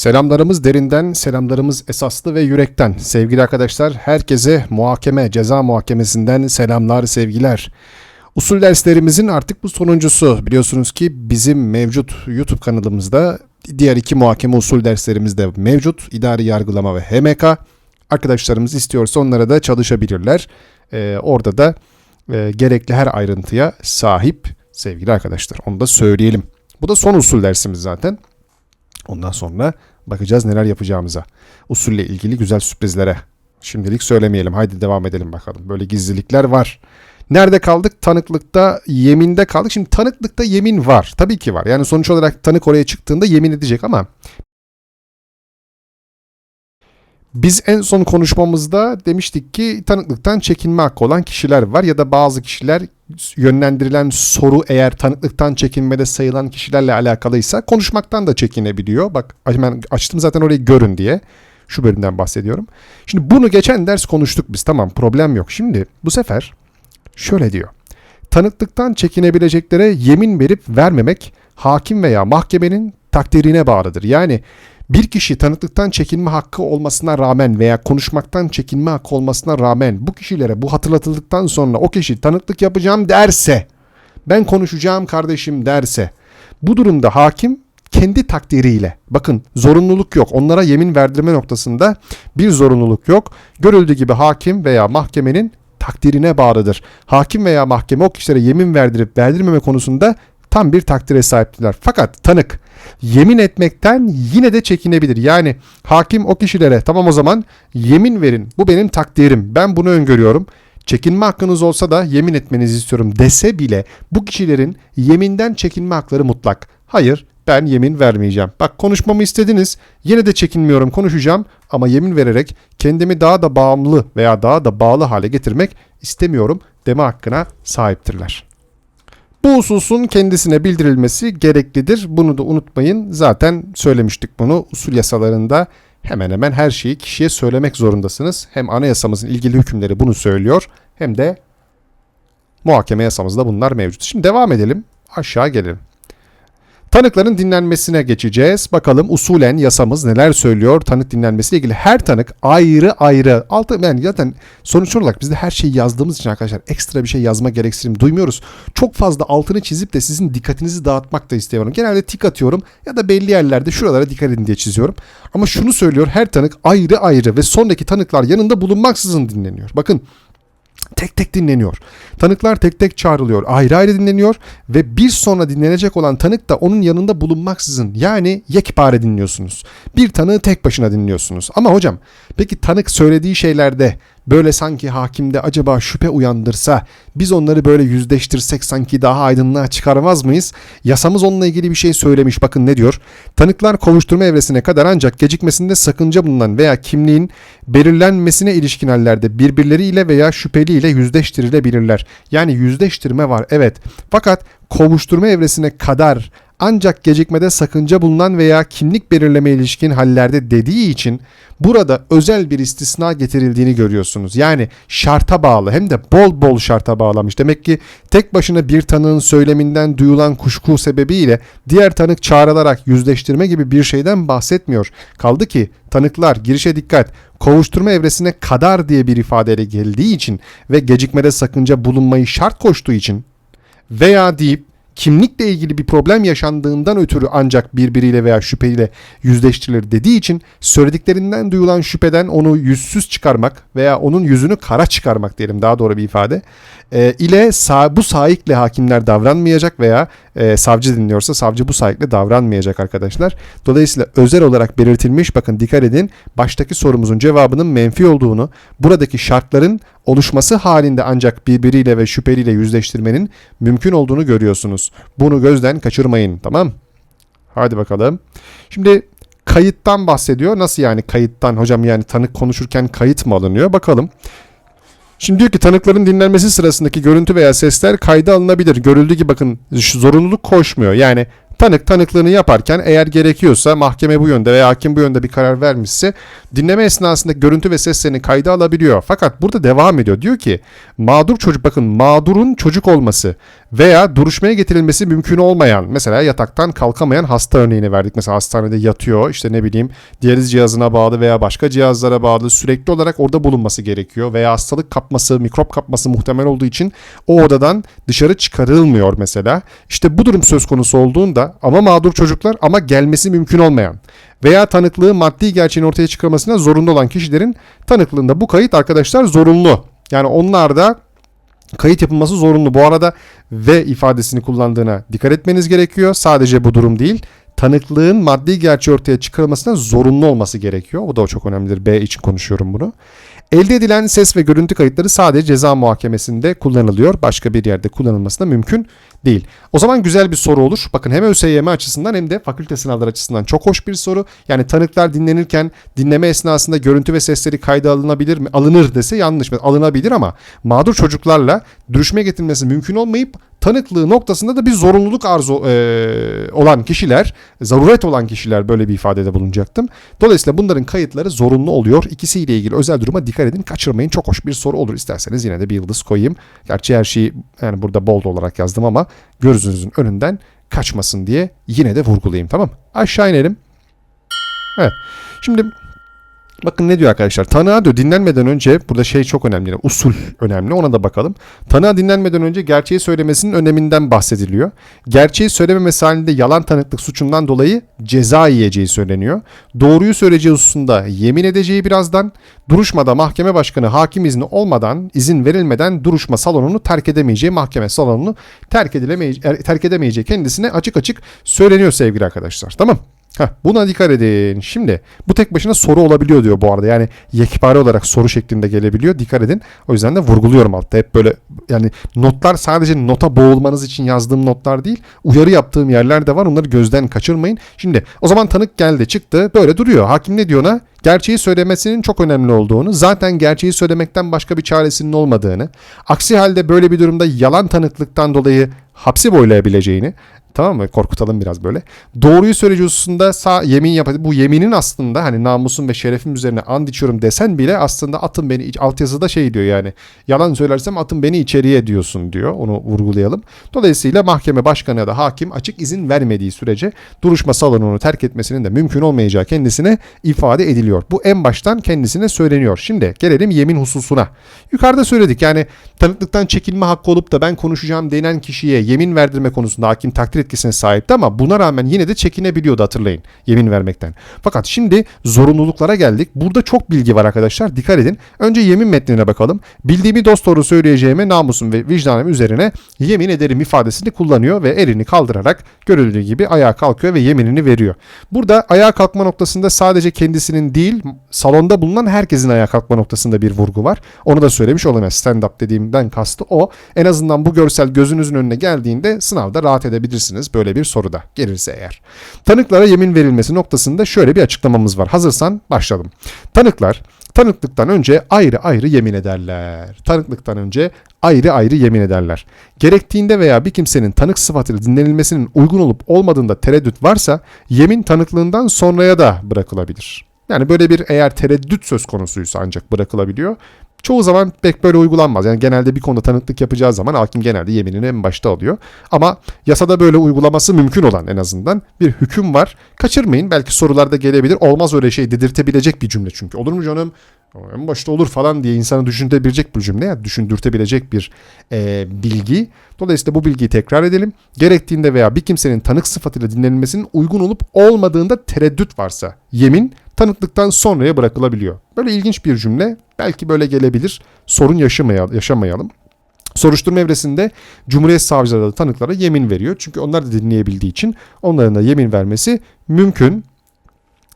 Selamlarımız derinden, selamlarımız esaslı ve yürekten. Sevgili arkadaşlar, herkese muhakeme, ceza muhakemesinden selamlar, sevgiler. Usul derslerimizin artık bu sonuncusu. Biliyorsunuz ki bizim mevcut YouTube kanalımızda diğer iki muhakeme usul derslerimiz de mevcut. İdari yargılama ve HMK. Arkadaşlarımız istiyorsa onlara da çalışabilirler. Ee, orada da e, gerekli her ayrıntıya sahip sevgili arkadaşlar. Onu da söyleyelim. Bu da son usul dersimiz zaten. Ondan sonra bakacağız neler yapacağımıza. Usulle ilgili güzel sürprizlere. Şimdilik söylemeyelim. Haydi devam edelim bakalım. Böyle gizlilikler var. Nerede kaldık? Tanıklıkta, yeminde kaldık. Şimdi tanıklıkta yemin var. Tabii ki var. Yani sonuç olarak tanık oraya çıktığında yemin edecek ama biz en son konuşmamızda demiştik ki tanıklıktan çekinme hakkı olan kişiler var ya da bazı kişiler yönlendirilen soru eğer tanıklıktan çekinmede sayılan kişilerle alakalıysa konuşmaktan da çekinebiliyor. Bak hemen açtım zaten orayı görün diye. Şu bölümden bahsediyorum. Şimdi bunu geçen ders konuştuk biz tamam problem yok. Şimdi bu sefer şöyle diyor. Tanıklıktan çekinebileceklere yemin verip vermemek hakim veya mahkemenin takdirine bağlıdır. Yani bir kişi tanıklıktan çekinme hakkı olmasına rağmen veya konuşmaktan çekinme hakkı olmasına rağmen bu kişilere bu hatırlatıldıktan sonra o kişi tanıklık yapacağım derse, ben konuşacağım kardeşim derse, bu durumda hakim kendi takdiriyle, bakın zorunluluk yok, onlara yemin verdirme noktasında bir zorunluluk yok. Görüldüğü gibi hakim veya mahkemenin takdirine bağlıdır. Hakim veya mahkeme o kişilere yemin verdirip verdirmeme konusunda tam bir takdire sahiptiler. Fakat tanık yemin etmekten yine de çekinebilir. Yani hakim o kişilere tamam o zaman yemin verin. Bu benim takdirim. Ben bunu öngörüyorum. Çekinme hakkınız olsa da yemin etmenizi istiyorum dese bile bu kişilerin yeminden çekinme hakları mutlak. Hayır ben yemin vermeyeceğim. Bak konuşmamı istediniz. Yine de çekinmiyorum konuşacağım ama yemin vererek kendimi daha da bağımlı veya daha da bağlı hale getirmek istemiyorum deme hakkına sahiptirler. Bu hususun kendisine bildirilmesi gereklidir. Bunu da unutmayın. Zaten söylemiştik bunu. Usul yasalarında hemen hemen her şeyi kişiye söylemek zorundasınız. Hem anayasamızın ilgili hükümleri bunu söylüyor hem de muhakeme yasamızda bunlar mevcut. Şimdi devam edelim. Aşağı gelelim. Tanıkların dinlenmesine geçeceğiz. Bakalım usulen yasamız neler söylüyor tanık dinlenmesiyle ilgili. Her tanık ayrı ayrı. Altı yani zaten sonuç olarak biz de her şeyi yazdığımız için arkadaşlar ekstra bir şey yazma gereksinim duymuyoruz. Çok fazla altını çizip de sizin dikkatinizi dağıtmak da istemiyorum. Genelde tik atıyorum ya da belli yerlerde şuralara dikkat edin diye çiziyorum. Ama şunu söylüyor her tanık ayrı ayrı ve sondaki tanıklar yanında bulunmaksızın dinleniyor. Bakın tek tek dinleniyor. Tanıklar tek tek çağrılıyor. Ayrı ayrı dinleniyor ve bir sonra dinlenecek olan tanık da onun yanında bulunmaksızın yani yekpare dinliyorsunuz. Bir tanığı tek başına dinliyorsunuz. Ama hocam peki tanık söylediği şeylerde böyle sanki hakimde acaba şüphe uyandırsa biz onları böyle yüzleştirsek sanki daha aydınlığa çıkarmaz mıyız? Yasamız onunla ilgili bir şey söylemiş. Bakın ne diyor? Tanıklar kovuşturma evresine kadar ancak gecikmesinde sakınca bulunan veya kimliğin belirlenmesine ilişkin hallerde birbirleriyle veya şüpheliyle yüzleştirilebilirler. Yani yüzleştirme var evet. Fakat kovuşturma evresine kadar ancak gecikmede sakınca bulunan veya kimlik belirleme ilişkin hallerde dediği için burada özel bir istisna getirildiğini görüyorsunuz. Yani şarta bağlı hem de bol bol şarta bağlamış. Demek ki tek başına bir tanığın söyleminden duyulan kuşku sebebiyle diğer tanık çağrılarak yüzleştirme gibi bir şeyden bahsetmiyor. Kaldı ki tanıklar girişe dikkat kovuşturma evresine kadar diye bir ifadeyle geldiği için ve gecikmede sakınca bulunmayı şart koştuğu için veya deyip kimlikle ilgili bir problem yaşandığından ötürü ancak birbiriyle veya şüpheyle yüzleştirilir dediği için söylediklerinden duyulan şüpheden onu yüzsüz çıkarmak veya onun yüzünü kara çıkarmak diyelim daha doğru bir ifade e, ile sağ, bu sahikle hakimler davranmayacak veya e, savcı dinliyorsa savcı bu sahikle davranmayacak arkadaşlar. Dolayısıyla özel olarak belirtilmiş bakın dikkat edin baştaki sorumuzun cevabının menfi olduğunu buradaki şartların oluşması halinde ancak birbiriyle ve şüpheliyle yüzleştirmenin mümkün olduğunu görüyorsunuz. Bunu gözden kaçırmayın tamam Hadi bakalım. Şimdi kayıttan bahsediyor. Nasıl yani kayıttan hocam yani tanık konuşurken kayıt mı alınıyor? Bakalım. Şimdi diyor ki tanıkların dinlenmesi sırasındaki görüntü veya sesler kayda alınabilir. Görüldüğü gibi bakın zorunluluk koşmuyor. Yani tanık tanıklığını yaparken eğer gerekiyorsa mahkeme bu yönde veya hakim bu yönde bir karar vermişse dinleme esnasında görüntü ve seslerini kayda alabiliyor. Fakat burada devam ediyor. Diyor ki mağdur çocuk bakın mağdurun çocuk olması veya duruşmaya getirilmesi mümkün olmayan mesela yataktan kalkamayan hasta örneğini verdik. Mesela hastanede yatıyor işte ne bileyim diyaliz cihazına bağlı veya başka cihazlara bağlı sürekli olarak orada bulunması gerekiyor veya hastalık kapması, mikrop kapması muhtemel olduğu için o odadan dışarı çıkarılmıyor mesela. İşte bu durum söz konusu olduğunda ama mağdur çocuklar ama gelmesi mümkün olmayan veya tanıklığı maddi gerçeğin ortaya çıkarmasına zorunda olan kişilerin tanıklığında bu kayıt arkadaşlar zorunlu. Yani onlar da kayıt yapılması zorunlu. Bu arada ve ifadesini kullandığına dikkat etmeniz gerekiyor. Sadece bu durum değil. Tanıklığın maddi gerçeği ortaya çıkarılmasına zorunlu olması gerekiyor. O da çok önemlidir. B için konuşuyorum bunu. Elde edilen ses ve görüntü kayıtları sadece ceza muhakemesinde kullanılıyor. Başka bir yerde kullanılması da mümkün değil. O zaman güzel bir soru olur. Bakın hem ÖSYM açısından hem de fakülte sınavları açısından çok hoş bir soru. Yani tanıklar dinlenirken dinleme esnasında görüntü ve sesleri kayda alınabilir mi? Alınır dese yanlış. Alınabilir ama mağdur çocuklarla duruşmaya getirilmesi mümkün olmayıp tanıklığı noktasında da bir zorunluluk arzu e, olan kişiler, zaruret olan kişiler böyle bir ifadede bulunacaktım. Dolayısıyla bunların kayıtları zorunlu oluyor. İkisiyle ilgili özel duruma dikkat edin. Kaçırmayın. Çok hoş bir soru olur. İsterseniz yine de bir yıldız koyayım. Gerçi her şeyi yani burada bold olarak yazdım ama gözünüzün önünden kaçmasın diye yine de vurgulayayım. Tamam Aşağı inelim. Evet. Şimdi Bakın ne diyor arkadaşlar. Tanığa diyor dinlenmeden önce burada şey çok önemli. Usul önemli. Ona da bakalım. Tanığa dinlenmeden önce gerçeği söylemesinin öneminden bahsediliyor. Gerçeği söylememesi halinde yalan tanıklık suçundan dolayı ceza yiyeceği söyleniyor. Doğruyu söyleyeceği hususunda yemin edeceği birazdan. Duruşmada mahkeme başkanı hakim izni olmadan, izin verilmeden duruşma salonunu terk edemeyeceği, mahkeme salonunu terk, edilemeyeceği, terk edemeyeceği kendisine açık açık söyleniyor sevgili arkadaşlar. Tamam Heh, buna dikkat edin. Şimdi bu tek başına soru olabiliyor diyor bu arada. Yani yekpare olarak soru şeklinde gelebiliyor. Dikkat edin. O yüzden de vurguluyorum altta. Hep böyle yani notlar sadece nota boğulmanız için yazdığım notlar değil. Uyarı yaptığım yerler de var. Onları gözden kaçırmayın. Şimdi o zaman tanık geldi çıktı. Böyle duruyor. Hakim ne diyor ona? Gerçeği söylemesinin çok önemli olduğunu, zaten gerçeği söylemekten başka bir çaresinin olmadığını, aksi halde böyle bir durumda yalan tanıklıktan dolayı hapsi boylayabileceğini, Tamam mı? Korkutalım biraz böyle. Doğruyu söyleyeceği hususunda sağ yemin yap. Bu yeminin aslında hani namusum ve şerefim üzerine and içiyorum desen bile aslında atın beni altyazıda şey diyor yani. Yalan söylersem atın beni içeriye diyorsun diyor. Onu vurgulayalım. Dolayısıyla mahkeme başkanı ya da hakim açık izin vermediği sürece duruşma salonunu terk etmesinin de mümkün olmayacağı kendisine ifade ediliyor. Bu en baştan kendisine söyleniyor. Şimdi gelelim yemin hususuna. Yukarıda söyledik yani tanıklıktan çekilme hakkı olup da ben konuşacağım denen kişiye yemin verdirme konusunda hakim takdir etkisine sahipti ama buna rağmen yine de çekinebiliyordu hatırlayın yemin vermekten. Fakat şimdi zorunluluklara geldik. Burada çok bilgi var arkadaşlar. Dikkat edin. Önce yemin metnine bakalım. Bildiğimi dost doğru söyleyeceğime namusum ve vicdanım üzerine yemin ederim ifadesini kullanıyor ve elini kaldırarak görüldüğü gibi ayağa kalkıyor ve yeminini veriyor. Burada ayağa kalkma noktasında sadece kendisinin değil salonda bulunan herkesin ayağa kalkma noktasında bir vurgu var. Onu da söylemiş olayım. Stand up dediğimden kastı o. En azından bu görsel gözünüzün önüne geldiğinde sınavda rahat edebilirsiniz böyle bir soruda gelirse eğer. Tanıklara yemin verilmesi noktasında şöyle bir açıklamamız var. Hazırsan başlayalım. Tanıklar tanıklıktan önce ayrı ayrı yemin ederler. Tanıklıktan önce ayrı ayrı yemin ederler. Gerektiğinde veya bir kimsenin tanık sıfatıyla dinlenilmesinin uygun olup olmadığında tereddüt varsa yemin tanıklığından sonraya da bırakılabilir. Yani böyle bir eğer tereddüt söz konusuysa ancak bırakılabiliyor. Çoğu zaman pek böyle uygulanmaz. Yani genelde bir konuda tanıklık yapacağı zaman hakim genelde yeminini en başta alıyor. Ama yasada böyle uygulaması mümkün olan en azından bir hüküm var. Kaçırmayın. Belki sorularda gelebilir. Olmaz öyle şey dedirtebilecek bir cümle çünkü. Olur mu canım? En başta olur falan diye insanı düşündürebilecek bir cümle. Yani düşündürtebilecek bir e, bilgi. Dolayısıyla bu bilgiyi tekrar edelim. Gerektiğinde veya bir kimsenin tanık sıfatıyla dinlenilmesinin uygun olup olmadığında tereddüt varsa yemin tanıklıktan sonraya bırakılabiliyor. Böyle ilginç bir cümle. Belki böyle gelebilir. Sorun yaşamayalım. yaşamayalım. Soruşturma evresinde Cumhuriyet Savcıları da tanıklara yemin veriyor. Çünkü onlar da dinleyebildiği için onların da yemin vermesi mümkün.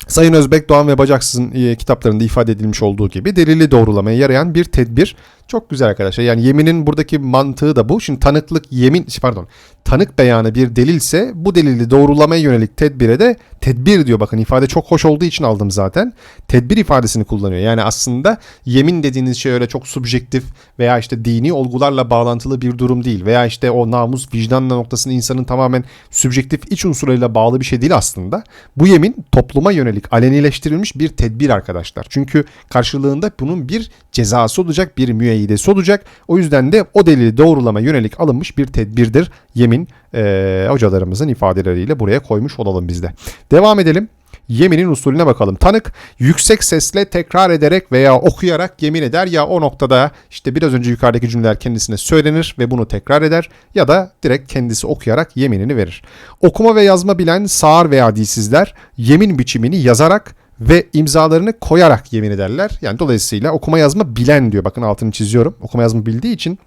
Sayın Özbek, Doğan ve Bacaksız'ın e, kitaplarında ifade edilmiş olduğu gibi delili doğrulamaya yarayan bir tedbir. Çok güzel arkadaşlar. Yani yeminin buradaki mantığı da bu. Şimdi tanıklık yemin pardon. tanık beyanı bir delilse bu delili doğrulamaya yönelik tedbire de tedbir diyor. Bakın ifade çok hoş olduğu için aldım zaten. Tedbir ifadesini kullanıyor. Yani aslında yemin dediğiniz şey öyle çok subjektif veya işte dini olgularla bağlantılı bir durum değil. Veya işte o namus vicdan noktasını insanın tamamen subjektif iç unsurlarıyla bağlı bir şey değil aslında. Bu yemin topluma yönelik alenileştirilmiş bir tedbir arkadaşlar. Çünkü karşılığında bunun bir cezası olacak, bir müeyyidesi olacak. O yüzden de o delili doğrulama yönelik alınmış bir tedbirdir yemin e, hocalarımızın ifadeleriyle buraya koymuş olalım biz de. Devam edelim. Yeminin usulüne bakalım. Tanık yüksek sesle tekrar ederek veya okuyarak yemin eder ya o noktada işte biraz önce yukarıdaki cümleler kendisine söylenir ve bunu tekrar eder ya da direkt kendisi okuyarak yeminini verir. Okuma ve yazma bilen sağır veya dilsizler yemin biçimini yazarak ve imzalarını koyarak yemin ederler. Yani dolayısıyla okuma yazma bilen diyor. Bakın altını çiziyorum. Okuma yazma bildiği için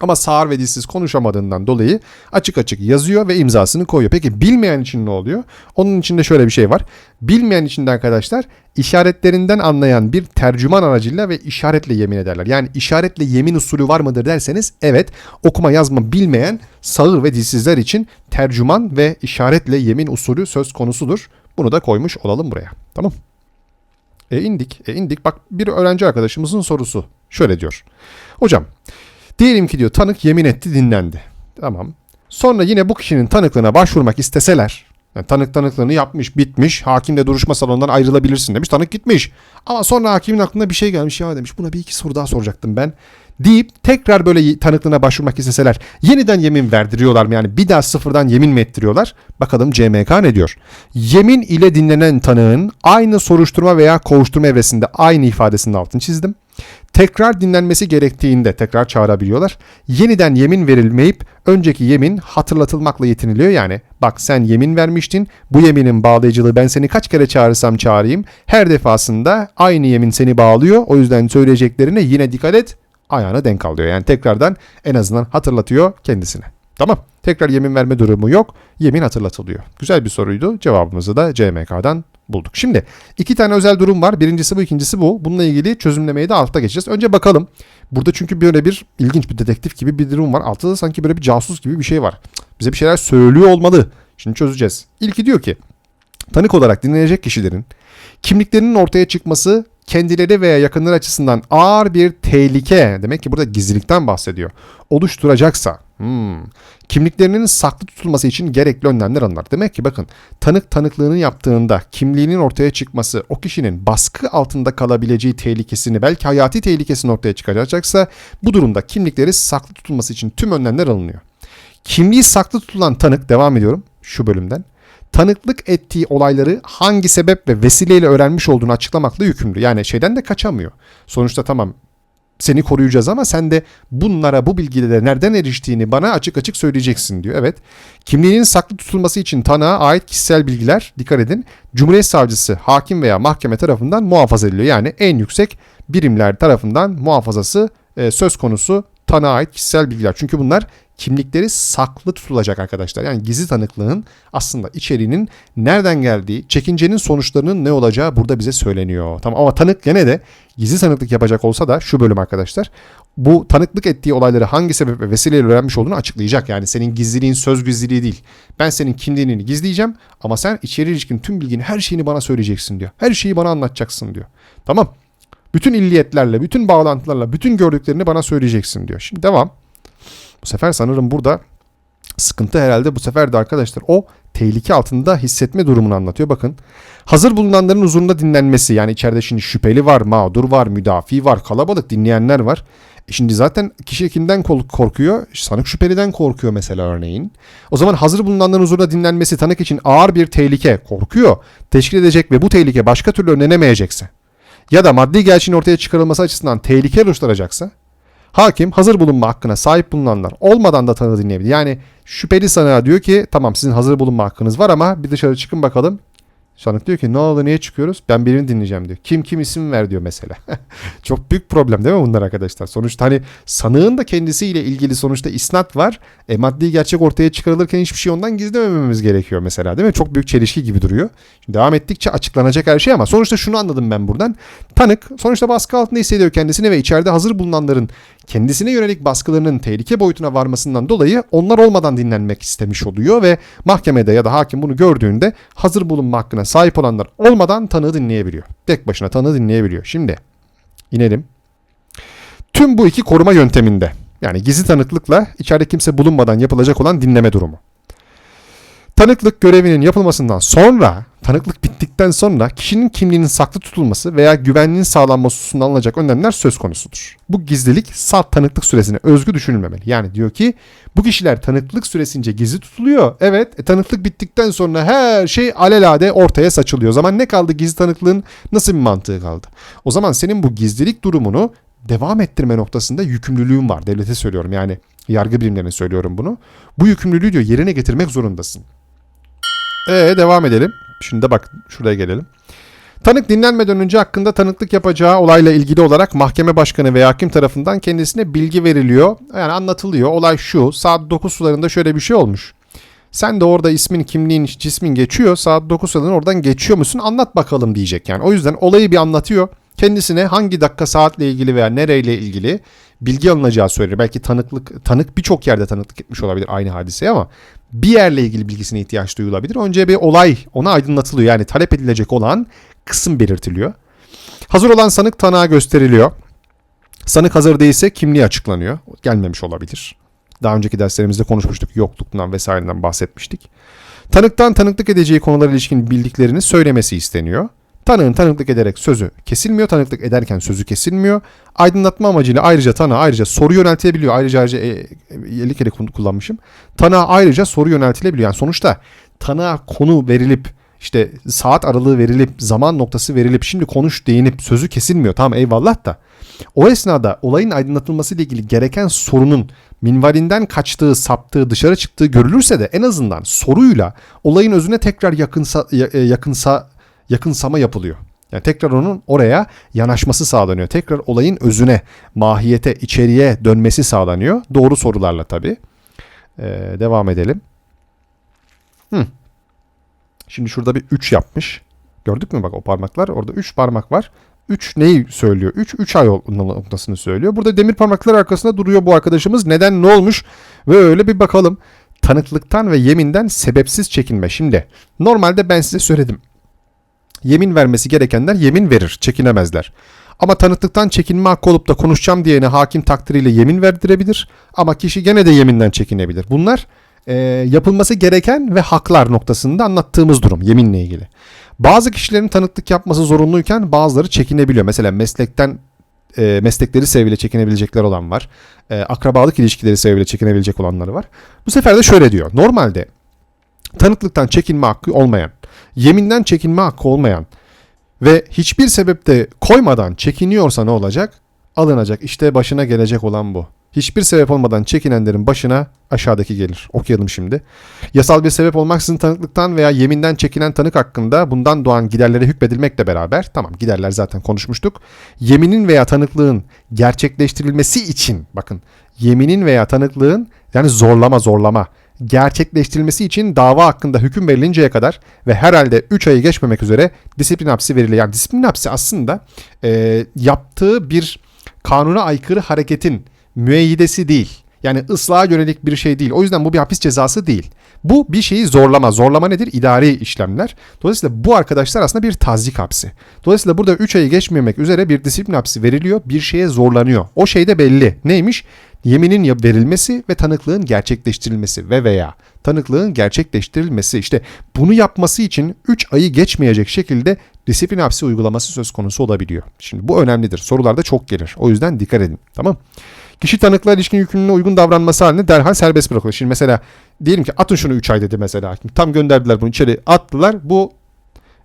ama sağır ve dilsiz konuşamadığından dolayı açık açık yazıyor ve imzasını koyuyor. Peki bilmeyen için ne oluyor? Onun içinde şöyle bir şey var. Bilmeyen için de arkadaşlar işaretlerinden anlayan bir tercüman aracıyla ve işaretle yemin ederler. Yani işaretle yemin usulü var mıdır derseniz evet okuma yazma bilmeyen sağır ve dilsizler için tercüman ve işaretle yemin usulü söz konusudur. Bunu da koymuş olalım buraya. Tamam. E indik. E indik. Bak bir öğrenci arkadaşımızın sorusu. Şöyle diyor. Hocam Diyelim ki diyor tanık yemin etti dinlendi. Tamam. Sonra yine bu kişinin tanıklığına başvurmak isteseler. Yani tanık tanıklığını yapmış bitmiş. Hakim de duruşma salonundan ayrılabilirsin demiş. Tanık gitmiş. Ama sonra hakimin aklına bir şey gelmiş. Ya demiş buna bir iki soru daha soracaktım ben. Deyip tekrar böyle tanıklığına başvurmak isteseler yeniden yemin verdiriyorlar mı? Yani bir daha sıfırdan yemin mi ettiriyorlar? Bakalım CMK ne diyor? Yemin ile dinlenen tanığın aynı soruşturma veya kovuşturma evresinde aynı ifadesinin altını çizdim tekrar dinlenmesi gerektiğinde tekrar çağırabiliyorlar. Yeniden yemin verilmeyip önceki yemin hatırlatılmakla yetiniliyor. Yani bak sen yemin vermiştin bu yeminin bağlayıcılığı ben seni kaç kere çağırırsam çağırayım her defasında aynı yemin seni bağlıyor. O yüzden söyleyeceklerine yine dikkat et ayağına denk alıyor. Yani tekrardan en azından hatırlatıyor kendisine. Tamam. Tekrar yemin verme durumu yok. Yemin hatırlatılıyor. Güzel bir soruydu. Cevabımızı da CMK'dan bulduk. Şimdi iki tane özel durum var. Birincisi bu, ikincisi bu. Bununla ilgili çözümlemeyi de altta geçeceğiz. Önce bakalım. Burada çünkü böyle bir ilginç bir dedektif gibi bir durum var. Altta da sanki böyle bir casus gibi bir şey var. Bize bir şeyler söylüyor olmalı. Şimdi çözeceğiz. İlki diyor ki tanık olarak dinlenecek kişilerin kimliklerinin ortaya çıkması kendileri veya yakınları açısından ağır bir tehlike demek ki burada gizlilikten bahsediyor. Oluşturacaksa hmm, kimliklerinin saklı tutulması için gerekli önlemler alınır. Demek ki bakın tanık tanıklığını yaptığında kimliğinin ortaya çıkması o kişinin baskı altında kalabileceği tehlikesini belki hayati tehlikesini ortaya çıkaracaksa bu durumda kimlikleri saklı tutulması için tüm önlemler alınıyor. Kimliği saklı tutulan tanık devam ediyorum şu bölümden tanıklık ettiği olayları hangi sebep ve vesileyle öğrenmiş olduğunu açıklamakla yükümlü. Yani şeyden de kaçamıyor. Sonuçta tamam seni koruyacağız ama sen de bunlara bu bilgilere nereden eriştiğini bana açık açık söyleyeceksin diyor. Evet. Kimliğinin saklı tutulması için tanığa ait kişisel bilgiler dikkat edin. Cumhuriyet savcısı, hakim veya mahkeme tarafından muhafaza ediliyor. Yani en yüksek birimler tarafından muhafazası e, söz konusu tanığa ait kişisel bilgiler. Çünkü bunlar kimlikleri saklı tutulacak arkadaşlar. Yani gizli tanıklığın aslında içeriğinin nereden geldiği, çekincenin sonuçlarının ne olacağı burada bize söyleniyor. Tamam ama tanık gene de gizli tanıklık yapacak olsa da şu bölüm arkadaşlar. Bu tanıklık ettiği olayları hangi sebep ve vesileyle öğrenmiş olduğunu açıklayacak. Yani senin gizliliğin söz gizliliği değil. Ben senin kimliğini gizleyeceğim ama sen içeri ilişkin tüm bilgini her şeyini bana söyleyeceksin diyor. Her şeyi bana anlatacaksın diyor. Tamam. Bütün illiyetlerle, bütün bağlantılarla, bütün gördüklerini bana söyleyeceksin diyor. Şimdi devam. Bu sefer sanırım burada sıkıntı herhalde bu sefer de arkadaşlar o tehlike altında hissetme durumunu anlatıyor. Bakın hazır bulunanların huzurunda dinlenmesi yani içeride şimdi şüpheli var, mağdur var, müdafi var, kalabalık dinleyenler var. E şimdi zaten kişi kimden korkuyor? Sanık şüpheliden korkuyor mesela örneğin. O zaman hazır bulunanların huzurunda dinlenmesi tanık için ağır bir tehlike korkuyor. Teşkil edecek ve bu tehlike başka türlü önlenemeyecekse ya da maddi gerçeğin ortaya çıkarılması açısından tehlike oluşturacaksa hakim hazır bulunma hakkına sahip bulunanlar olmadan da tanığı dinleyebilir. Yani şüpheli sanığa diyor ki tamam sizin hazır bulunma hakkınız var ama bir dışarı çıkın bakalım Sanık diyor ki ne oldu niye çıkıyoruz? Ben birini dinleyeceğim diyor. Kim kim isim ver diyor mesela. Çok büyük problem değil mi bunlar arkadaşlar? Sonuçta hani sanığın da kendisiyle ilgili sonuçta isnat var. E, maddi gerçek ortaya çıkarılırken hiçbir şey ondan gizlemememiz gerekiyor mesela değil mi? Çok büyük çelişki gibi duruyor. Şimdi devam ettikçe açıklanacak her şey ama sonuçta şunu anladım ben buradan. Tanık sonuçta baskı altında hissediyor kendisini ve içeride hazır bulunanların kendisine yönelik baskılarının tehlike boyutuna varmasından dolayı onlar olmadan dinlenmek istemiş oluyor ve mahkemede ya da hakim bunu gördüğünde hazır bulunma hakkına sahip olanlar olmadan tanığı dinleyebiliyor. Tek başına tanığı dinleyebiliyor. Şimdi inelim. Tüm bu iki koruma yönteminde yani gizli tanıklıkla içeride kimse bulunmadan yapılacak olan dinleme durumu. Tanıklık görevinin yapılmasından sonra, tanıklık bittikten sonra kişinin kimliğinin saklı tutulması veya güvenliğin sağlanması hususunda alınacak önlemler söz konusudur. Bu gizlilik salt tanıklık süresine özgü düşünülmemeli. Yani diyor ki bu kişiler tanıklık süresince gizli tutuluyor. Evet e, tanıklık bittikten sonra her şey alelade ortaya saçılıyor. O zaman ne kaldı gizli tanıklığın nasıl bir mantığı kaldı? O zaman senin bu gizlilik durumunu devam ettirme noktasında yükümlülüğün var. Devlete söylüyorum yani yargı birimlerine söylüyorum bunu. Bu yükümlülüğü diyor yerine getirmek zorundasın. Ee devam edelim. Şimdi de bak şuraya gelelim. Tanık dinlenmeden önce hakkında tanıklık yapacağı olayla ilgili olarak mahkeme başkanı veya hakim tarafından kendisine bilgi veriliyor. Yani anlatılıyor. Olay şu. Saat 9 sularında şöyle bir şey olmuş. Sen de orada ismin, kimliğin, cismin geçiyor. Saat 9 sularında oradan geçiyor musun? Anlat bakalım diyecek yani. O yüzden olayı bir anlatıyor. Kendisine hangi dakika saatle ilgili veya nereyle ilgili bilgi alınacağı söylenir. Belki tanıklık tanık birçok yerde tanıklık etmiş olabilir aynı hadiseye ama bir yerle ilgili bilgisine ihtiyaç duyulabilir. Önce bir olay ona aydınlatılıyor. Yani talep edilecek olan kısım belirtiliyor. Hazır olan sanık tanığa gösteriliyor. Sanık hazır değilse kimliği açıklanıyor. Gelmemiş olabilir. Daha önceki derslerimizde konuşmuştuk. Yokluktan vesaireden bahsetmiştik. Tanıktan tanıklık edeceği konulara ilişkin bildiklerini söylemesi isteniyor. Tanığın tanıklık ederek sözü kesilmiyor. Tanıklık ederken sözü kesilmiyor. Aydınlatma amacıyla ayrıca tanığa ayrıca soru yöneltilebiliyor. Ayrıca ayrıca e, 50 kere kullanmışım. Tanığa ayrıca soru yöneltilebiliyor. Yani sonuçta tanığa konu verilip işte saat aralığı verilip zaman noktası verilip şimdi konuş değinip sözü kesilmiyor. Tamam eyvallah da o esnada olayın aydınlatılması ile ilgili gereken sorunun minvalinden kaçtığı, saptığı, dışarı çıktığı görülürse de en azından soruyla olayın özüne tekrar yakınsa, yakınsa yakınsama yapılıyor. Yani tekrar onun oraya yanaşması sağlanıyor. Tekrar olayın özüne, mahiyete, içeriye dönmesi sağlanıyor. Doğru sorularla tabii. Ee, devam edelim. Hı. Şimdi şurada bir 3 yapmış. Gördük mü bak o parmaklar? Orada 3 parmak var. 3 neyi söylüyor? 3 3 ay noktasını söylüyor. Burada demir parmaklar arkasında duruyor bu arkadaşımız. Neden ne olmuş? Ve öyle bir bakalım. Tanıklıktan ve yeminden sebepsiz çekinme. Şimdi normalde ben size söyledim yemin vermesi gerekenler yemin verir, çekinemezler. Ama tanıklıktan çekinme hakkı olup da konuşacağım diyene hakim takdiriyle yemin verdirebilir ama kişi gene de yeminden çekinebilir. Bunlar e, yapılması gereken ve haklar noktasında anlattığımız durum yeminle ilgili. Bazı kişilerin tanıklık yapması zorunluyken bazıları çekinebiliyor. Mesela meslekten e, meslekleri sebebiyle çekinebilecekler olan var. E, akrabalık ilişkileri sebebiyle çekinebilecek olanları var. Bu sefer de şöyle diyor. Normalde tanıklıktan çekinme hakkı olmayan yeminden çekinme hakkı olmayan ve hiçbir sebepte koymadan çekiniyorsa ne olacak? Alınacak. İşte başına gelecek olan bu. Hiçbir sebep olmadan çekinenlerin başına aşağıdaki gelir. Okuyalım şimdi. Yasal bir sebep olmaksızın tanıklıktan veya yeminden çekinen tanık hakkında bundan doğan giderlere hükmedilmekle beraber tamam giderler zaten konuşmuştuk. Yeminin veya tanıklığın gerçekleştirilmesi için bakın yeminin veya tanıklığın yani zorlama zorlama gerçekleştirilmesi için dava hakkında hüküm verilinceye kadar ve herhalde 3 ayı geçmemek üzere disiplin hapsi veriliyor. Yani disiplin hapsi aslında e, yaptığı bir kanuna aykırı hareketin müeyyidesi değil. Yani ıslaha yönelik bir şey değil. O yüzden bu bir hapis cezası değil. Bu bir şeyi zorlama. Zorlama nedir? İdari işlemler. Dolayısıyla bu arkadaşlar aslında bir tazik hapsi. Dolayısıyla burada 3 ayı geçmemek üzere bir disiplin hapsi veriliyor. Bir şeye zorlanıyor. O şey de belli. Neymiş? Yeminin verilmesi ve tanıklığın gerçekleştirilmesi ve veya tanıklığın gerçekleştirilmesi işte bunu yapması için 3 ayı geçmeyecek şekilde disiplin hapsi uygulaması söz konusu olabiliyor. Şimdi bu önemlidir. Sorularda çok gelir. O yüzden dikkat edin. Tamam Kişi tanıklığa ilişkin yükümlülüğüne uygun davranması halinde derhal serbest bırakılıyor. Şimdi mesela diyelim ki atın şunu 3 ay dedi mesela. Tam gönderdiler bunu içeri attılar. Bu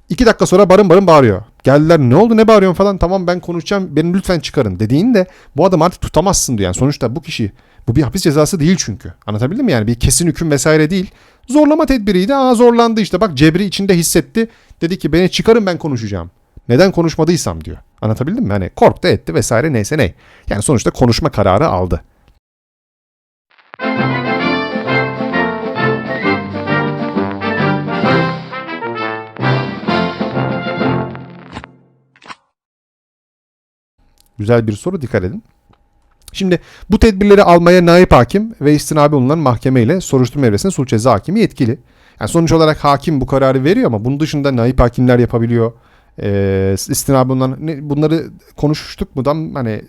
İki dakika sonra barın barın bağırıyor. Geldiler ne oldu ne bağırıyorsun falan tamam ben konuşacağım beni lütfen çıkarın dediğinde bu adam artık tutamazsın diyor. Yani sonuçta bu kişi bu bir hapis cezası değil çünkü. Anlatabildim mi yani bir kesin hüküm vesaire değil. Zorlama tedbiriydi aa zorlandı işte bak cebri içinde hissetti. Dedi ki beni çıkarın ben konuşacağım. Neden konuşmadıysam diyor. Anlatabildim mi? Hani korktu etti vesaire neyse ne. Yani sonuçta konuşma kararı aldı. Güzel bir soru dikkat edin. Şimdi bu tedbirleri almaya naip hakim ve istinabi olunan mahkeme ile soruşturma evresinde suç ceza hakimi yetkili. Yani sonuç olarak hakim bu kararı veriyor ama bunun dışında naip hakimler yapabiliyor. Ee, istinabi olunan ne- bunları konuşmuştuk mu da hani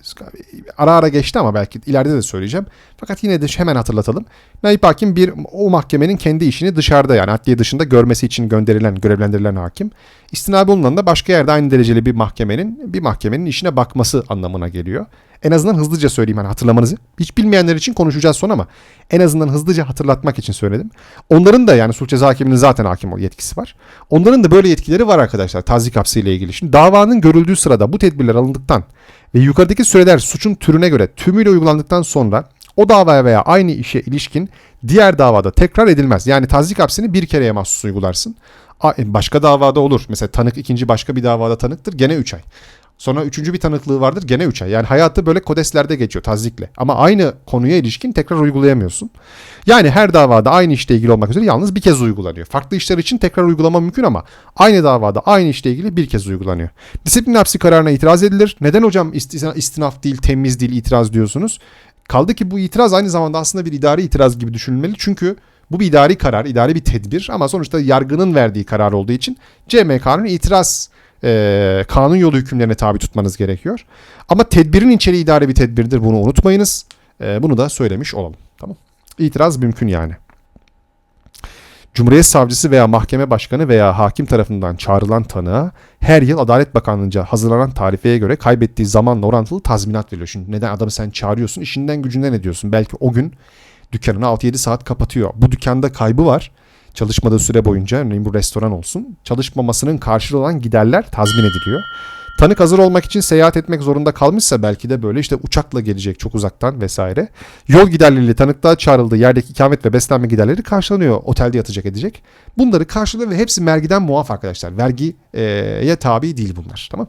ara ara geçti ama belki ileride de söyleyeceğim. Fakat yine de hemen hatırlatalım. Naip hakim bir o mahkemenin kendi işini dışarıda yani adliye dışında görmesi için gönderilen, görevlendirilen hakim. İstinabi olunan da başka yerde aynı dereceli bir mahkemenin bir mahkemenin işine bakması anlamına geliyor. En azından hızlıca söyleyeyim hani hatırlamanızı. Hiç bilmeyenler için konuşacağız sonra ama en azından hızlıca hatırlatmak için söyledim. Onların da yani suç ceza hakiminin zaten hakim ol yetkisi var. Onların da böyle yetkileri var arkadaşlar tazik hapsi ile ilgili. Şimdi davanın görüldüğü sırada bu tedbirler alındıktan ve yukarıdaki süreler suçun türüne göre tümüyle uygulandıktan sonra o davaya veya aynı işe ilişkin diğer davada tekrar edilmez. Yani tazik hapsini bir kereye mahsus uygularsın. E, Başka davada olur. Mesela tanık ikinci başka bir davada tanıktır gene 3 ay. Sonra üçüncü bir tanıklığı vardır gene 3 ay. Yani hayatı böyle kodeslerde geçiyor tazikle. Ama aynı konuya ilişkin tekrar uygulayamıyorsun. Yani her davada aynı işle ilgili olmak üzere yalnız bir kez uygulanıyor. Farklı işler için tekrar uygulama mümkün ama aynı davada aynı işle ilgili bir kez uygulanıyor. Disiplin hapsi kararına itiraz edilir. Neden hocam istina- istinaf değil, temiz değil, itiraz diyorsunuz? Kaldı ki bu itiraz aynı zamanda aslında bir idari itiraz gibi düşünülmeli. Çünkü bu bir idari karar, idari bir tedbir ama sonuçta yargının verdiği karar olduğu için CMK'nın itiraz e, kanun yolu hükümlerine tabi tutmanız gerekiyor. Ama tedbirin içeriği idari bir tedbirdir. Bunu unutmayınız. E, bunu da söylemiş olalım. Tamam. İtiraz mümkün yani. Cumhuriyet Savcısı veya mahkeme başkanı veya hakim tarafından çağrılan tanığa her yıl Adalet Bakanlığı'nca hazırlanan tarifeye göre kaybettiği zamanla orantılı tazminat veriliyor. Şimdi neden adamı sen çağırıyorsun? İşinden gücünden ediyorsun. Belki o gün dükkanını 6-7 saat kapatıyor. Bu dükkanda kaybı var. Çalışmadığı süre boyunca örneğin bu restoran olsun. Çalışmamasının karşılığı olan giderler tazmin ediliyor. Tanık hazır olmak için seyahat etmek zorunda kalmışsa belki de böyle işte uçakla gelecek çok uzaktan vesaire. Yol giderleriyle tanıklığa çağrıldığı yerdeki ikamet ve beslenme giderleri karşılanıyor. Otelde yatacak edecek. Bunları karşılıyor ve hepsi vergiden muaf arkadaşlar. Vergiye tabi değil bunlar. Tamam.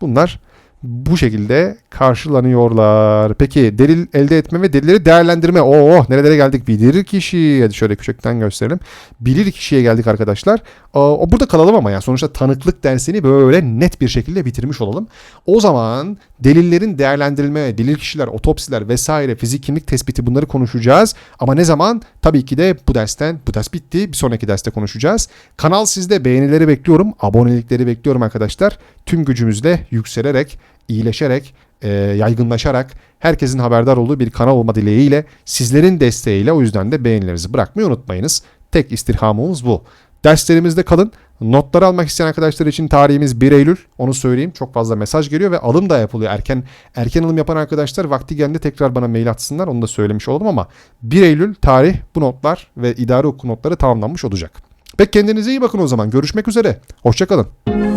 Bunlar bu şekilde karşılanıyorlar. Peki delil elde etme ve delilleri değerlendirme. Oo nerelere geldik? Bilir kişi. Hadi şöyle küçükten gösterelim. Bilir kişiye geldik arkadaşlar. O burada kalalım ama ya sonuçta tanıklık dersini böyle net bir şekilde bitirmiş olalım. O zaman delillerin değerlendirilme, delil kişiler, otopsiler vesaire, fizik kimlik tespiti bunları konuşacağız. Ama ne zaman? Tabii ki de bu dersten, bu ders bitti. Bir sonraki derste konuşacağız. Kanal sizde beğenileri bekliyorum, abonelikleri bekliyorum arkadaşlar. Tüm gücümüzle yükselerek, iyileşerek, e, yaygınlaşarak herkesin haberdar olduğu bir kanal olma dileğiyle sizlerin desteğiyle o yüzden de beğenilerinizi bırakmayı unutmayınız. Tek istirhamımız bu. Derslerimizde kalın. Notları almak isteyen arkadaşlar için tarihimiz 1 Eylül. Onu söyleyeyim. Çok fazla mesaj geliyor ve alım da yapılıyor. Erken erken alım yapan arkadaşlar vakti geldi tekrar bana mail atsınlar. Onu da söylemiş oldum ama 1 Eylül tarih bu notlar ve idari okul notları tamamlanmış olacak. Peki kendinize iyi bakın o zaman. Görüşmek üzere. Hoşçakalın.